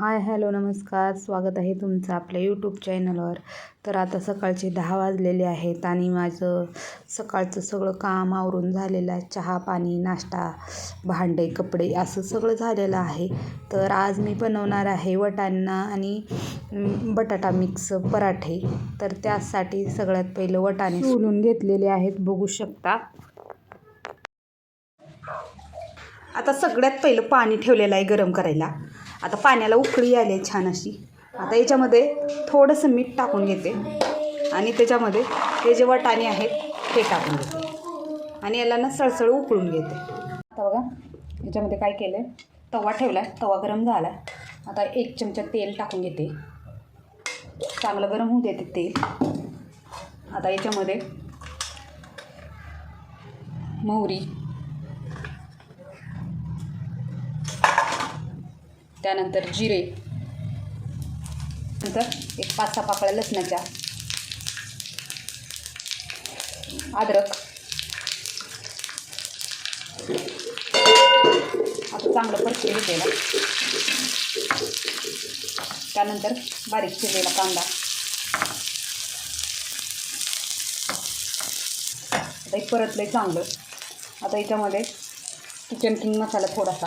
Hi hello नमस्कार. स्वागत आहे तुमचं आपल्या यूट्यूब चॅनलवर तर आता सकाळचे दहा वाजलेले आहेत आणि माझं सकाळचं सगळं काम आवरून झालेलं आहे. चहा पाणी नाश्ता भांडे कपडे असं सगळं झालेलं आहे. तर आज मी बनवणार आहे वटाणा आणि बटाटा मिक्स पराठे. तर त्यासाठी सगळ्यात पहिलं वटाणे सोलून घेतलेले आहेत. बघू शकता. आता सगळ्यात पहिलं पाणी ठेवलेलं आहे गरम करायला. आता पाण्याला उकळी आली आहे छान अशी. आता याच्यामध्ये थोडंसं मीठ टाकून घेते. आणि त्याच्यामध्ये हे जे वाटाणे आहेत ते टाकून घेते. आणि याला ना सळसळ उकळून घेते. आता बघा याच्यामध्ये काय केलं आहे तवा ठेवला आहे तवा गरम झाला आता एक चमचा तेल टाकून घेते. चांगलं गरम होऊ देते तेल. आता याच्यामध्ये मोहरी त्यानंतर जिरे. नंतर एक पाच सहा पाकळ्या लसणाच्या. अद्रक. आता चांगलं परतून घेतलेला. त्यानंतर बारीक चिरलेला कांदा. आता एक परतलं आहे चांगलं. आता याच्यामध्ये किचन किंग मसाला थोडासा.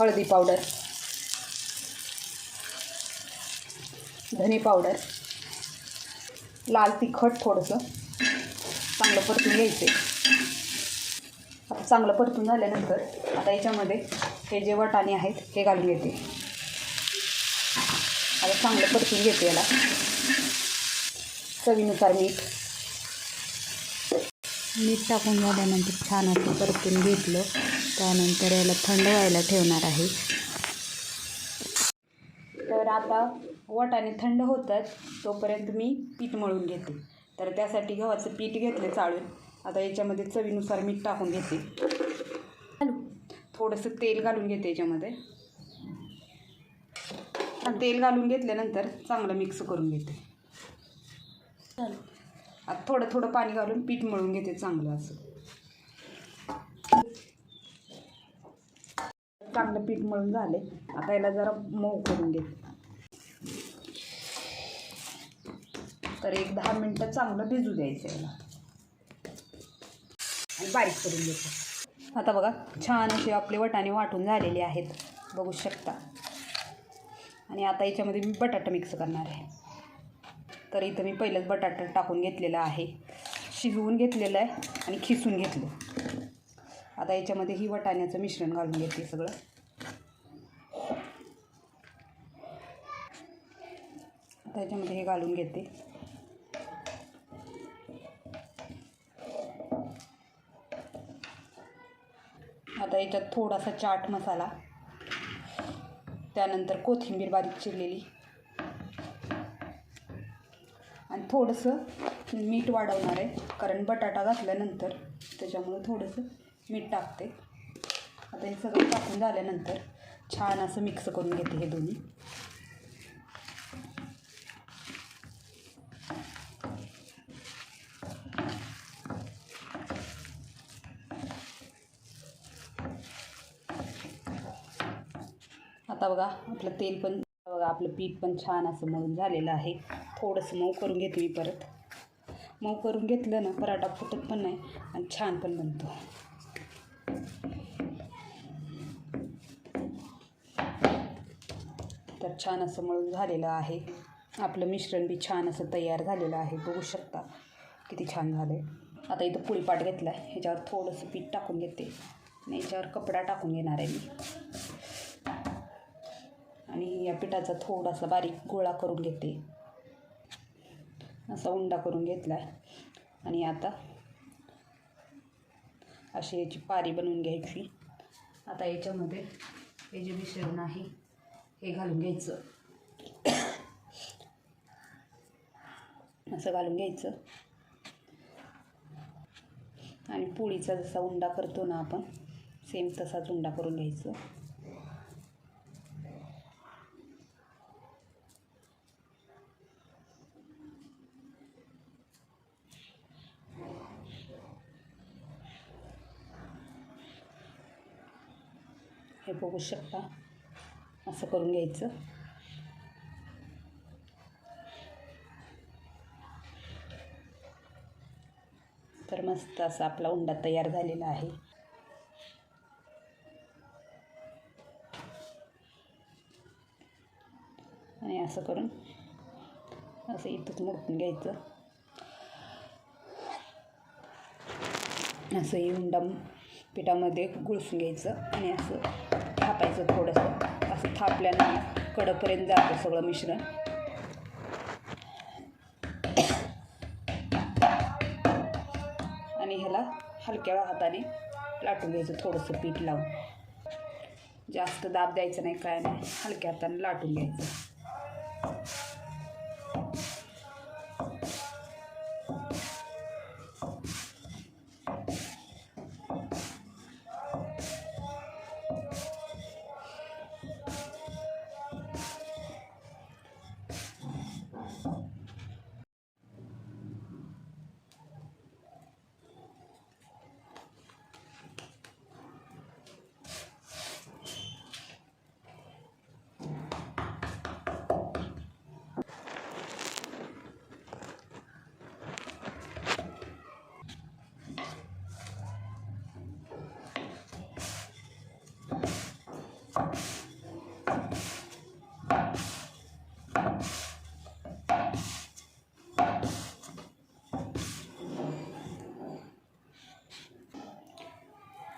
हळदी पावडर. धने पावडर. लाल तिखट थोडंसं. चांगलं परतून घ्यायचं. आता चांगलं परतून झाल्यानंतर आता याच्यामध्ये हे जे वाटाणे आहेत हे घालून घेते. आता चांगलं परतून घेते याला. चवीनुसार मीठ. मीठ टाकून झाल्यानंतर छान असं परतून घेतलं. त्यानंतर याला थंड व्हायला ठेवणार आहे. तर आता वटाणे थंड होतात तोपर्यंत मी पीठ मळून घेते. तर त्यासाठी गव्हाचं पीठ घेतलं चाळून. आता याच्यामध्ये चवीनुसार मीठ टाकून घेते. थोडंसं तेल घालून घेते याच्यामध्ये. आणि तेल घालून घेतल्यानंतर चांगलं मिक्स करून घेते. आता थोडं थोडं पाणी घालून पीठ मळून घेते चांगलं असं. चांगलं पीठ मळून झाले आता याला जरा मऊ करून घेते. तर एक दहा मिनटं चांगलं भिजू द्यायचं याला. आणि बारीक करून घ्यायचं आता बघा छान असे आपले वटाणे वाटून झालेले आहेत. बघू शकता. आणि आता याच्यामध्ये मी बटाटा मिक्स करणार आहे. तर इथं मी पहिलंच बटाटा टाकून घेतलेलं आहे. शिजवून घेतलेलं आहे आणि खिसून घेतलं. आता याच्यामध्ये ही वटाण्याचं मिश्रण घालून घेते सगळं. आता याच्यामध्ये हे घालून घेते. आता याच्यात थोडासा चाट मसाला त्यानंतर कोथिंबीर बारीक चिरलेली आणि थोडंसं मीठ वाढवणार आहे कारण बटाटा घातल्यानंतर त्याच्यामुळं थोडंसं मीठ टाकते. आता हे सगळं टाकून झाल्यानंतर छान असं मिक्स करून घेते हे दोन्ही. आता बघा आपलं तेल पण बघा आपलं पीठ पण छान असं मळून झालेलं आहे. थोडंसं मऊ करून घेते मी परत. मऊ करून घेतलं ना पराठा फुटत पण नाही आणि छान पण बनतो. तर छान असं मळून झालेलं आहे. आपलं मिश्रण बी छान असं तयार झालेलं आहे. बघू शकता किती छान झालं आहे आता इथं पुळीपाट घेतला आहे ह्याच्यावर थोडंसं पीठ टाकून घेते. आणि याच्यावर कपडा टाकून घेणार आहे मी. आणि या पिठाचा थोडासा बारीक गोळा करून घेते. असा उंडा करून घेतला आहे आणि आता अशी याची पारी बनवून घ्यायची. आता याच्यामध्ये हे जे मिश्रण आहे हे घालून घ्यायचं. असं घालून घ्यायचं. आणि पोळीचा जसा उंडा करतो ना आपण सेम तसाच उंडा करून घ्यायचं. हे बघू शकता. असं करून घ्यायचं. तर मस्त असा आपला उंडा तयार झालेला आहे. आणि असं करून असं इथंच मोडून घ्यायचं. असं हे उंडा पिठामध्ये गुळसून घ्यायचं आणि असं थापायचं थोडंसं. थापल्यानं कडपर्यंत जातं सगळं मिश्रण. आणि ह्याला हलक्या हाताने लाटून घ्यायचं थोडंसं पीठ लावून. जास्त दाब द्यायचं नाही काय नाही. हलक्या हाताने लाटून घ्यायचं.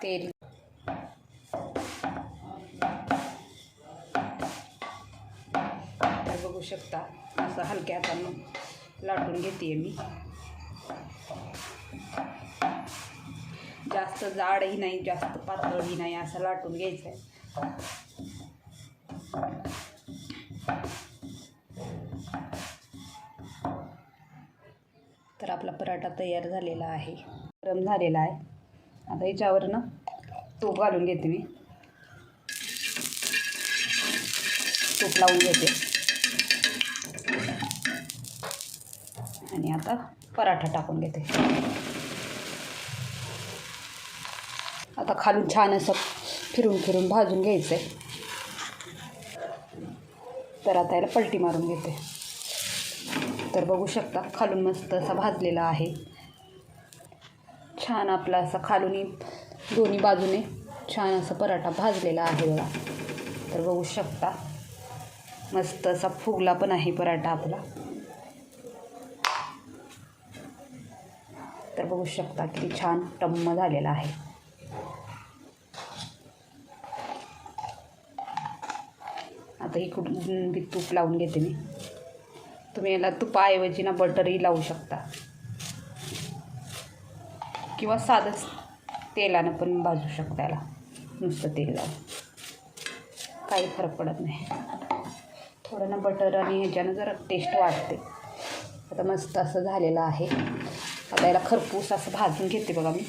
तेल. बघू शकता असं हलक्या हातानं लाटून घेते मी. जास्त जाडही नाही जास्त पातळही नाही असं लाटून घ्यायचं आहे तर आपला पराठा तयार झालेला आहे. गरम झालेला आहे. आता याच्यावरनं तूप घालून घेते मी. तूप लावून घेते. आणि आता पराठा टाकून घेते. आता खालून छान असं फिरून फिरून भाजून घ्यायचं आहे तर आता याला पलटी मारून घेते. तर बघू शकता खालून मस्त असा भाजलेला आहे. छान आपला असा खालूनी दोन्ही बाजूने छान असा पराठा भाजलेला आहे बघा. तर बघू शकता. मस्त असा फुगला पण आहे पराठा आपला. तर बघू शकता किती छान टम्म झालेला आहे. आता ही बी तूप लावून घेते मी. तुम्ही याला तुपाऐवजी ना बटरही लावू शकता. किंवा साधंच तेलानं पण भाजू शकता याला. नुसतं तेल लावून काही फरक पडत नाही. थोडं ना बटर आणि ह्याच्यानं जरा टेस्ट वाटते आता मस्त असं झालेलं आहे. आता याला खरपूस असं भाजून घेते बघा मी.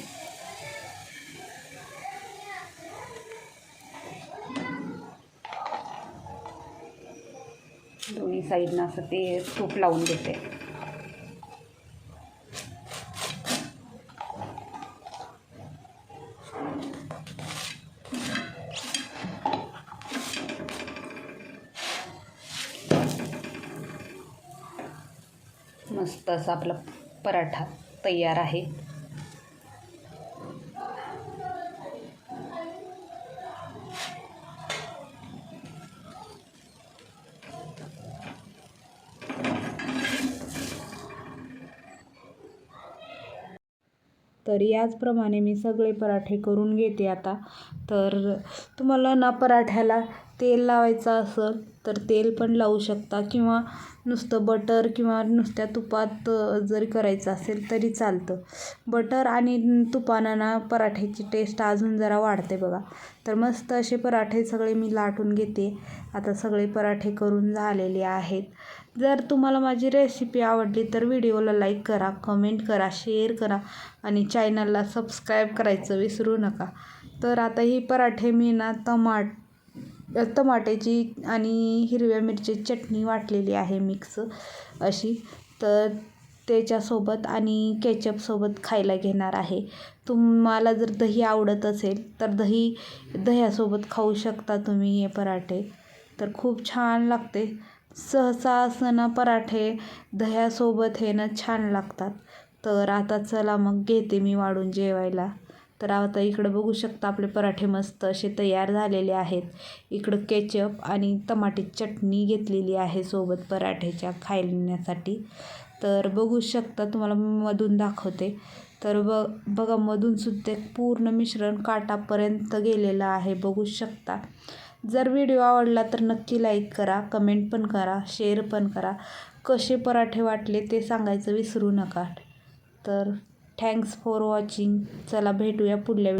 दोन्ही साईडनं असं ते तूप लावून घेते. मस्त असा आपला पराठा तयार आहे. तर याचप्रमाणे मी सगळे पराठे करून घेते आता. तर तुम्हाला ना पराठ्याला तेल लावायचं असेल तर तेल पण लावू शकता किंवा नुसतं बटर किंवा नुसत्या तुपात जरी करायचं असेल तरी चालतं. बटर आणि तुपानं ना पराठ्याची टेस्ट अजून जरा वाढते बघा. तर मस्त असे पराठे सगळे मी लाटून घेते. आता सगळे पराठे करून झालेले आहेत. जर तुम्हाला माझी रेसिपी आवडली तर व्हिडिओला लाईक करा कमेंट करा शेअर करा आणि चॅनलला सबस्क्राईब करायचं विसरू नका. तर आता ही पराठे मी ना टमाट टमाट्याची आणि हिरव्या मिरची चटणी वाटलेली आहे मिक्स अशी. तर त्याच्यासोबत आणि केचपसोबत खायला घेणार आहे. तुम्हाला जर दही आवडत असेल तर दही दह्यासोबत खाऊ शकता तुम्ही हे पराठे. तर खूप छान लागते. सहसा असं ना पराठे दह्यासोबत हे ना छान लागतात. तर आता चला मग घेते मी वाढून जेवायला. तर आता इकडं बघू शकता आपले पराठे मस्त असे तयार झालेले आहेत. इकडं केचप आणि टमाटे चटणी घेतलेली आहे सोबत पराठ्याच्या खाण्यासाठी तर बघू शकता तुम्हाला मधून दाखवते. तर ब बघा मधूनसुद्धा पूर्ण मिश्रण काटापर्यंत गेलेलं आहे. बघू शकता. जर व्हिडिओ आवडला तर नक्की लाईक करा कमेंट पण करा शेअर पण करा. कसे पराठे वाटले ते सांगायचं विसरू नका. तर थँक्स फॉर वॉचिंग चला भेटूया पुढल्या